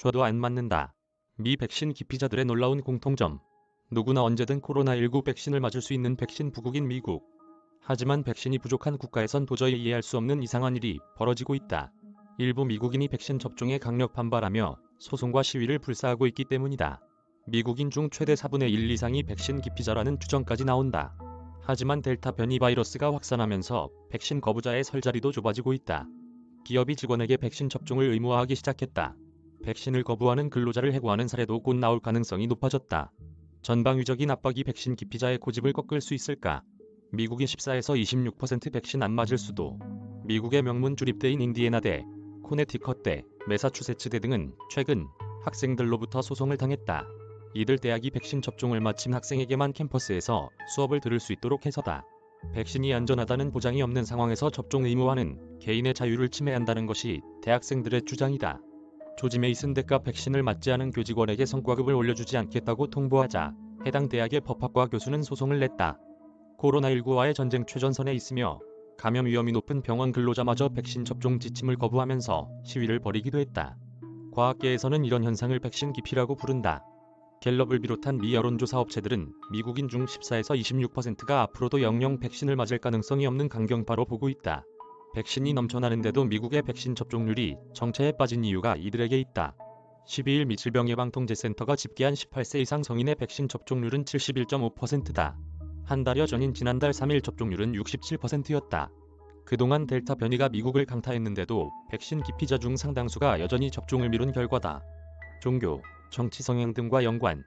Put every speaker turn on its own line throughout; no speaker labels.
줘도 안 맞는다. 미 백신 기피자들의 놀라운 공통점. 누구나 언제든 코로나19 백신을 맞을 수 있는 백신 부국인 미국. 하지만 백신이 부족한 국가에선 도저히 이해할 수 없는 이상한 일이 벌어지고 있다. 일부 미국인이 백신 접종에 강력 반발하며 소송과 시위를 불사하고 있기 때문이다. 미국인 중 최대 4분의 1 이상이 백신 기피자라는 추정까지 나온다. 하지만 델타 변이 바이러스가 확산하면서 백신 거부자의 설자리도 좁아지고 있다. 기업이 직원에게 백신 접종을 의무화하기 시작했다. 백신을 거부하는 근로자를 해고하는 사례도 곧 나올 가능성이 높아졌다. 전방위적인 압박이 백신 기피자의 고집을 꺾을 수 있을까? 미국인 14에서 26% 백신 안 맞을 수도. 미국의 명문 주립대인 인디애나대, 코네티컷대, 메사추세츠대 등은 최근 학생들로부터 소송을 당했다. 이들 대학이 백신 접종을 마친 학생에게만 캠퍼스에서 수업을 들을 수 있도록 해서다. 백신이 안전하다는 보장이 없는 상황에서 접종 의무화는 개인의 자유를 침해한다는 것이 대학생들의 주장이다. 조지 메이슨 대가 백신을 맞지 않은 교직원에게 성과급을 올려주지 않겠다고 통보하자 해당 대학의 법학과 교수는 소송을 냈다. 코로나19와의 전쟁 최전선에 있으며 감염 위험이 높은 병원 근로자마저 백신 접종 지침을 거부하면서 시위를 벌이기도 했다. 과학계에서는 이런 현상을 백신 기피라고 부른다. 갤럽을 비롯한 미 여론조사 업체들은 미국인 중 14에서 26%가 앞으로도 영영 백신을 맞을 가능성이 없는 강경파로 보고 있다. 백신이 넘쳐나는데도 미국의 백신 접종률이 정체에 빠진 이유가 이들에게 있다. 12일 미 질병예방통제센터가 집계한 18세 이상 성인의 백신 접종률은 71.5%다. 한 달여 전인 지난달 3일 접종률은 67%였다. 그동안 델타 변이가 미국을 강타했는데도 백신 기피자 중 상당수가 여전히 접종을 미룬 결과다. 종교, 정치 성향 등과 연관.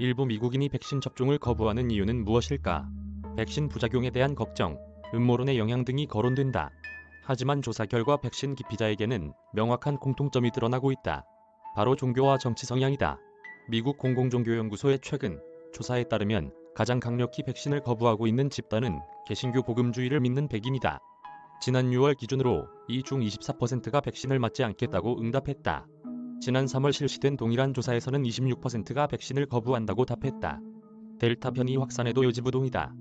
일부 미국인이 백신 접종을 거부하는 이유는 무엇일까? 백신 부작용에 대한 걱정, 음모론의 영향 등이 거론된다. 하지만 조사 결과 백신 기피자에게는 명확한 공통점이 드러나고 있다. 바로 종교와 정치 성향이다. 미국 공공종교연구소의 최근 조사에 따르면 가장 강력히 백신을 거부하고 있는 집단은 개신교 복음주의를 믿는 백인이다. 지난 6월 기준으로 이 중 24%가 백신을 맞지 않겠다고 응답했다. 지난 3월 실시된 동일한 조사에서는 26%가 백신을 거부한다고 답했다. 델타 변이 확산에도 요지부동이다.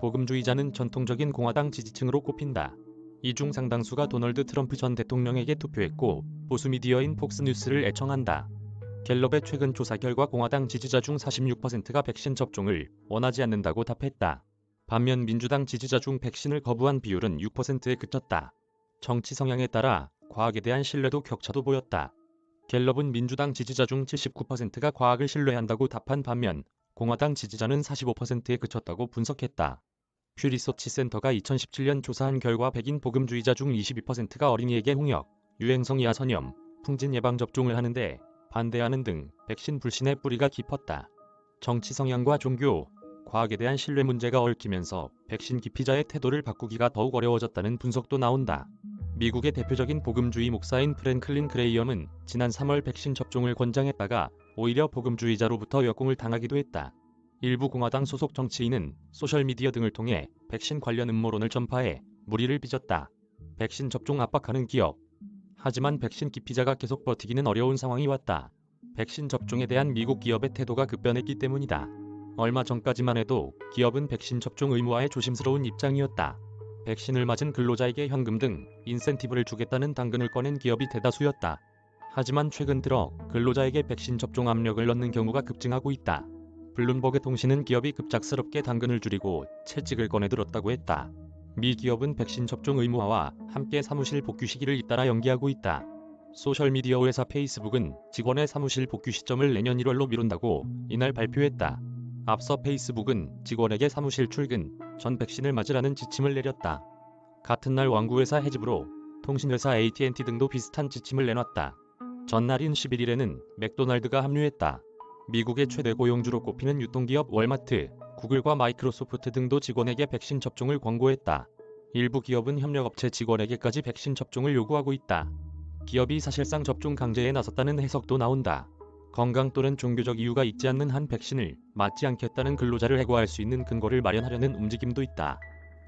복음주의자는 전통적인 공화당 지지층으로 꼽힌다. 이 중 상당수가 도널드 트럼프 전 대통령에게 투표했고 보수 미디어인 폭스뉴스를 애청한다. 갤럽의 최근 조사 결과 공화당 지지자 중 46%가 백신 접종을 원하지 않는다고 답했다. 반면 민주당 지지자 중 백신을 거부한 비율은 6%에 그쳤다. 정치 성향에 따라 과학에 대한 신뢰도 격차도 보였다. 갤럽은 민주당 지지자 중 79%가 과학을 신뢰한다고 답한 반면 공화당 지지자는 45%에 그쳤다고 분석했다. 퓨 리서치 센터가 2017년 조사한 결과 백인 복음주의자 중 22%가 어린이에게 홍역, 유행성 야선염, 풍진 예방 접종을 하는데 반대하는 등 백신 불신의 뿌리가 깊었다. 정치 성향과 종교, 과학에 대한 신뢰 문제가 얽히면서 백신 기피자의 태도를 바꾸기가 더욱 어려워졌다는 분석도 나온다. 미국의 대표적인 복음주의 목사인 프랭클린 그레이엄은 지난 3월 백신 접종을 권장했다가 오히려 복음주의자로부터 역공을 당하기도 했다. 일부 공화당 소속 정치인은 소셜미디어 등을 통해 백신 관련 음모론을 전파해 무리를 빚었다. 백신 접종 압박하는 기업. 하지만 백신 기피자가 계속 버티기는 어려운 상황이 왔다. 백신 접종에 대한 미국 기업의 태도가 급변했기 때문이다. 얼마 전까지만 해도 기업은 백신 접종 의무화에 조심스러운 입장이었다. 백신을 맞은 근로자에게 현금 등 인센티브를 주겠다는 당근을 꺼낸 기업이 대다수였다. 하지만 최근 들어 근로자에게 백신 접종 압력을 넣는 경우가 급증하고 있다. 블룸버그 통신은 기업이 급작스럽게 당근을 줄이고 채찍을 꺼내들었다고 했다. 미 기업은 백신 접종 의무화와 함께 사무실 복귀 시기를 잇따라 연기하고 있다. 소셜미디어 회사 페이스북은 직원의 사무실 복귀 시점을 내년 1월로 미룬다고 이날 발표했다. 앞서 페이스북은 직원에게 사무실 출근 전 백신을 맞으라는 지침을 내렸다. 같은 날 왕구회사 해집으로 통신회사 AT&T 등도 비슷한 지침을 내놨다. 전날인 11일에는 맥도날드가 합류했다. 미국의 최대 고용주로 꼽히는 유통기업 월마트, 구글과 마이크로소프트 등도 직원에게 백신 접종을 권고했다. 일부 기업은 협력업체 직원에게까지 백신 접종을 요구하고 있다. 기업이 사실상 접종 강제에 나섰다는 해석도 나온다. 건강 또는 종교적 이유가 있지 않는 한 백신을 맞지 않겠다는 근로자를 해고할 수 있는 근거를 마련하려는 움직임도 있다.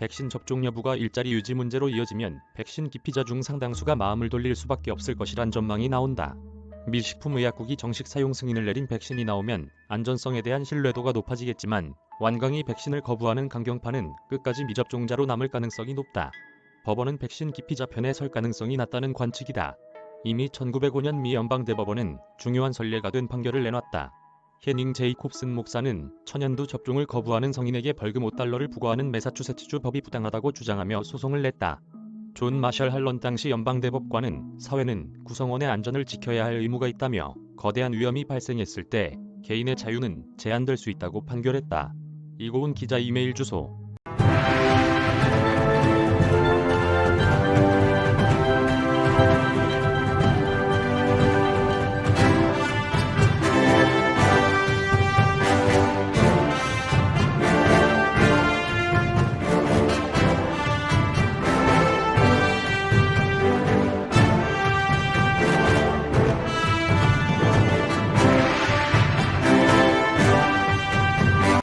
백신 접종 여부가 일자리 유지 문제로 이어지면 백신 기피자 중 상당수가 마음을 돌릴 수밖에 없을 것이란 전망이 나온다. 미 식품의약국이 정식 사용 승인을 내린 백신이 나오면 안전성에 대한 신뢰도가 높아지겠지만 완강히 백신을 거부하는 강경파는 끝까지 미접종자로 남을 가능성이 높다. 법원은 백신 기피자 편에 설 가능성이 낮다는 관측이다. 이미 1905년 미 연방대법원은 중요한 선례가 된 판결을 내놨다. 헤닝 제이콥슨 목사는 천연두 접종을 거부하는 성인에게 벌금 5달러를 부과하는 매사추세츠주 법이 부당하다고 주장하며 소송을 냈다. 존 마셜 할런 당시 연방대법관은 사회는 구성원의 안전을 지켜야 할 의무가 있다며 거대한 위험이 발생했을 때 개인의 자유는 제한될 수 있다고 판결했다. 이고은 기자 이메일 주소